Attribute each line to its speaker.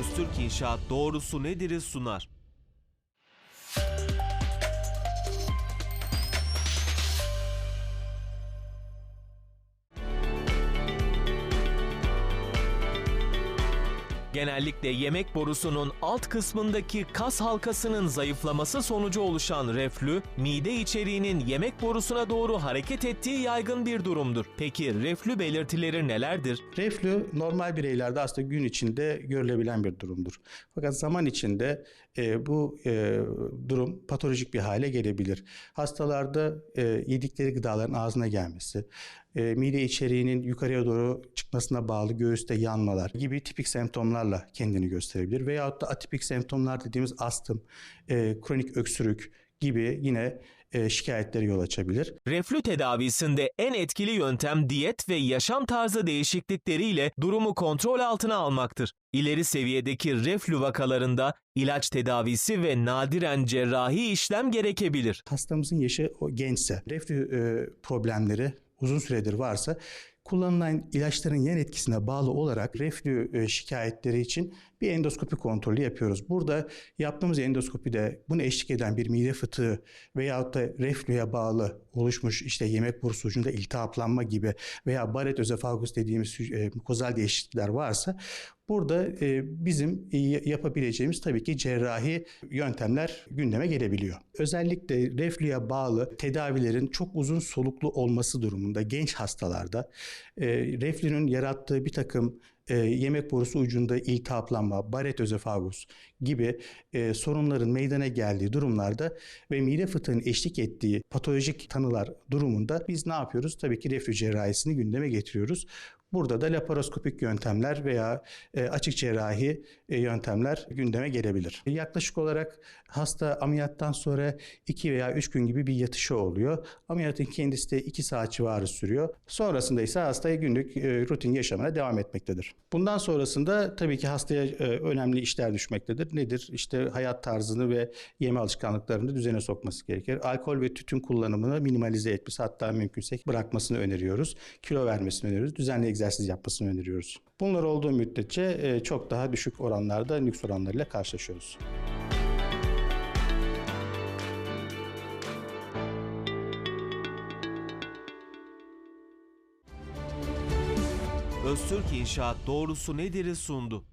Speaker 1: Öztürk İnşaat doğrusu nedir'i sunar. Genellikle yemek borusunun alt kısmındaki kas halkasının zayıflaması sonucu oluşan reflü, mide içeriğinin yemek borusuna doğru hareket ettiği yaygın bir durumdur. Peki reflü belirtileri nelerdir?
Speaker 2: Reflü normal bireylerde aslında gün içinde görülebilen bir durumdur. Fakat zaman içinde e, bu e, durum patolojik bir hale gelebilir. Hastalarda e, yedikleri gıdaların ağzına gelmesi, e, mide içeriğinin yukarıya doğru çıkmasına bağlı göğüste yanmalar gibi tipik semptomlarla kendini gösterebilir. Veyahut da atipik semptomlar dediğimiz astım, e, kronik öksürük gibi yine e, şikayetlere yol açabilir.
Speaker 1: Reflü tedavisinde en etkili yöntem diyet ve yaşam tarzı değişiklikleriyle durumu kontrol altına almaktır. İleri seviyedeki reflü vakalarında ilaç tedavisi ve nadiren cerrahi işlem gerekebilir.
Speaker 2: hastamızın yaşı o gençse, reflü e, problemleri uzun süredir varsa kullanılan ilaçların yan etkisine bağlı olarak reflü e, şikayetleri için bir endoskopi kontrolü yapıyoruz. Burada yaptığımız endoskopide bunu eşlik eden bir mide fıtığı veyahut da reflüye bağlı oluşmuş işte yemek borusu ucunda iltihaplanma gibi veya Barrett özefagus dediğimiz e, mukozal değişiklikler varsa Burada e, bizim e, yapabileceğimiz tabii ki cerrahi yöntemler gündeme gelebiliyor. Özellikle reflüye bağlı tedavilerin çok uzun soluklu olması durumunda genç hastalarda e, reflünün yarattığı bir takım e, yemek borusu ucunda iltihaplanma, Barrett özefagus gibi e, sorunların meydana geldiği durumlarda ve mide fıtığının eşlik ettiği patolojik tanılar durumunda biz ne yapıyoruz? Tabii ki reflü cerrahisini gündeme getiriyoruz. Burada da laparoskopik yöntemler veya e, açık cerrahi e, yöntemler gündeme gelebilir. Yaklaşık olarak hasta ameliyattan sonra 2 veya 3 gün gibi bir yatışı oluyor. Ameliyatın kendisi de 2 saat civarı sürüyor. Sonrasında ise hastaya günlük e, rutin yaşamına devam etmektedir. Bundan sonrasında tabii ki hastaya önemli işler düşmektedir. Nedir? İşte hayat tarzını ve yeme alışkanlıklarını düzene sokması gerekir. Alkol ve tütün kullanımını minimalize etmesi hatta mümkünse bırakmasını öneriyoruz. Kilo vermesini öneriyoruz. Düzenli egzersiz yapmasını öneriyoruz. Bunlar olduğu müddetçe e, çok daha düşük oranlarda nüks oranlarıyla karşılaşıyoruz.
Speaker 1: Öztürk İnşaat doğrusu nedir'i sundu.